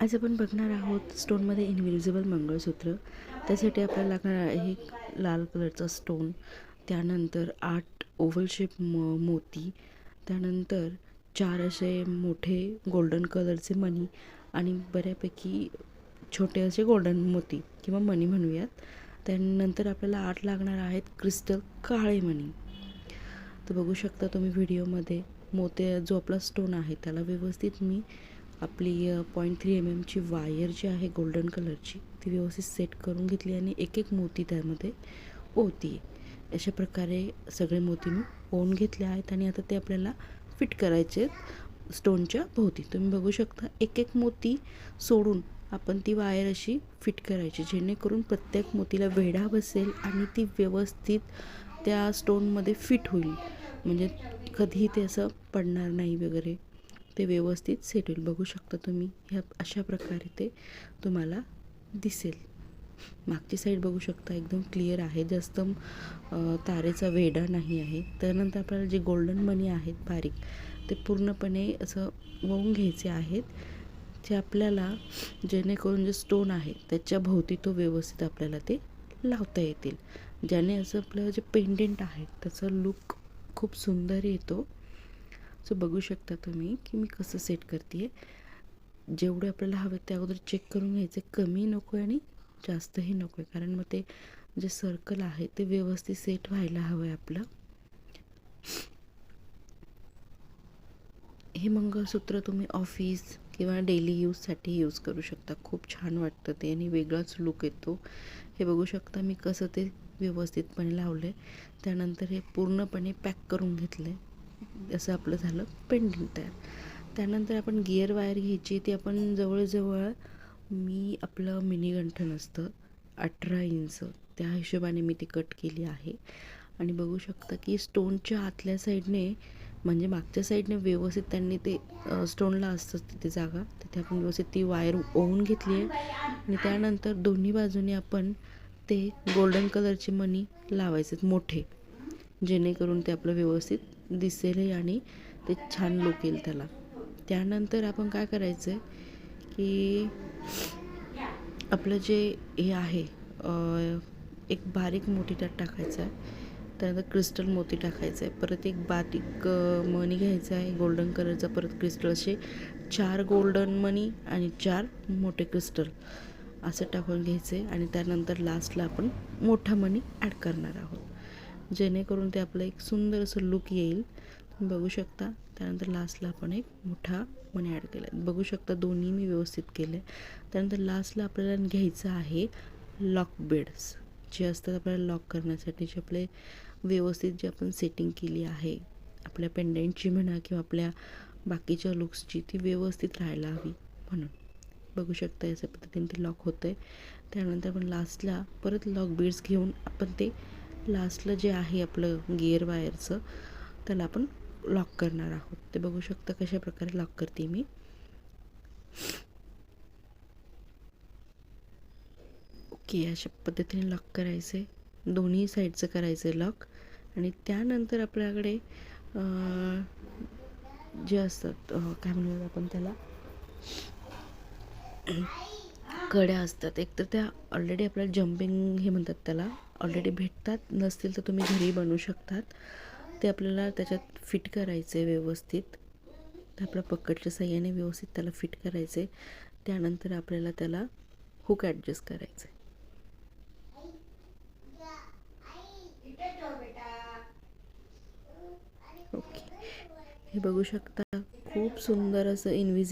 आज आपण बघणार आहोत स्टोनमध्ये इनविजिबल मंगळसूत्र. त्यासाठी आपल्याला लागणार आहे एक लाल कलरचा स्टोन त्यानंतर आठ ओव्हल शेप म मोती त्यानंतर चार असे मोठे गोल्डन कलरचे मणी आणि बऱ्यापैकी छोटे असे गोल्डन मोती किंवा मणी म्हणूयात. त्यानंतर आपल्याला आठ लागणार आहेत क्रिस्टल काळे मणी. तर बघू शकता तुम्ही व्हिडिओमध्ये मोते जो आपला स्टोन आहे त्याला व्यवस्थित मी आपली पॉईंट थ्री एम एमची वायर जी आहे गोल्डन कलरची ती व्यवस्थित सेट करून घेतली आणि एक एक मोती त्यामध्ये ओती अशा प्रकारे सगळे मोती मी ओवून घेतले आहेत आणि आता ते आपल्याला फिट करायचे आहेत स्टोनच्या भोवती. तुम्ही बघू शकता एक एक मोती सोडून आपण ती वायर अशी फिट करायची जेणेकरून प्रत्येक मोतीला वेढा बसेल आणि ती व्यवस्थित त्या स्टोनमध्ये फिट होईल. म्हणजे कधीही ते असं पडणार नाही वगैरे. ते व्यवस्थित सेट बघू शकता तुम्ही. ह्या अशा प्रकारे ते तुम्हाला दिसेल. मागची साईड बघू शकता एकदम क्लिअर आहे. जास्त तारेचा वेढा नाही आहे. त्यानंतर आपल्याला जे गोल्डन मनी आहेत बारीक ते पूर्णपणे असं वळून घ्यायचे आहेत. जे आपल्याला जेणेकरून जे स्टोन आहे त्याच्या भोवती तो व्यवस्थित आपल्याला ते लावता येतील. ज्याने असं आपलं जे पेंडेंट आहे त्याचा लुक खूप सुंदर येतो. सो बघू शकता तुम्ही की मी कसं सेट करते आहे जेवढे आपल्याला हवे ते अगोदर चेक करून घ्यायचे. कमी नको आहे आणि जास्तही नको आहे कारण मग ते जे सर्कल आहे ते व्यवस्थित सेट व्हायला हवं आहे आपलं. हे मंगळसूत्र तुम्ही ऑफिस किंवा डेली यूजसाठी यूज करू शकता. खूप छान वाटतं ते आणि वेगळाच लुक येतो. हे बघू शकता मी कसं ते व्यवस्थितपणे लावलं आहे त्यानंतर हे पूर्णपणे पॅक करून घेतलं आहे असं आपलं झालं पेंडिंग तयार. त्यानंतर आपण गिअर वायर घ्यायची ती आपण जवळजवळ मी आपलं मिनी गंठण असतं अठरा इंच त्या हिशोबाने मी ती कट केली आहे. आणि बघू शकता की स्टोनच्या आतल्या साईडने म्हणजे मागच्या साईडने व्यवस्थित त्यांनी ते स्टोनला असतंच तिथे जागा तिथे आपण व्यवस्थित ती वायर ओवून घेतली आहे. आणि त्यानंतर दोन्ही बाजूने आपण ते गोल्डन कलरचे मणी लावायचे मोठे जेणेकरून ते आपलं व्यवस्थित दिसेलही आणि ते छान लुक येईल त्याला. त्यानंतर आपण काय करायचं आहे की आपलं जे हे आहे एक बारीक मोठी त्यात टाकायचं आहे त्यानंतर क्रिस्टल मोती टाकायचं आहे परत एक बारीक मणी घ्यायचा आहे गोल्डन कलरचा परत क्रिस्टल असे चार गोल्डन मणी आणि चार मोठे क्रिस्टल असं टाकून घ्यायचे आणि त्यानंतर लास्टला आपण मोठा मणी ॲड करणार आहोत. जेणेकरून ते आपलं एक सुंदर असं लुक येईल. तुम्ही बघू शकता. त्यानंतर लास्टला आपण एक मोठा मणी ॲड केला आहे बघू शकता दोन्ही मी व्यवस्थित केले त्यानंतर लास्टला आपल्याला घ्यायचं आहे लॉक बेड्स जे असतात आपल्याला लॉक करण्यासाठी जे आपले व्यवस्थित जे आपण सेटिंग केली आहे आपल्या पेंडेंटची म्हणा किंवा आपल्या बाकीच्या लुक्सची ती व्यवस्थित राहायला हवी म्हणून. बघू शकता अशा पद्धतीने ते लॉक होतं आहे त्यानंतर आपण लास्टला परत लॉक बीड्स घेऊन आपण ते लास्टला जे आहे आपलं गिअर वायरचं त्याला आपण लॉक करणार आहोत. ते बघू शकता कशा प्रकारे लॉक करते मी. ओके अशा पद्धतीने लॉक करायचे. दोन्ही साईडचं करायचं आहे लॉक आणि त्यानंतर आपल्याकडे जे असतात काय म्हणूयात आपण त्याला? कड्या असतात. एक तर त्या ऑलरेडी आपल्याला जम्पिंग हे म्हणतात त्याला. ऑलरेडी भेटतात नसतील तर तुम्ही घरी बनवू शकतात. ते आपल्याला त्याच्यात फिट करायचे आहे व्यवस्थित आपल्या पकडच्या सहाय्याने व्यवस्थित त्याला फिट करायचे. त्यानंतर आपल्याला त्याला हुक ॲडजस्ट करायचे. ओके हे बघू शकता खूप सुंदर असं इनविज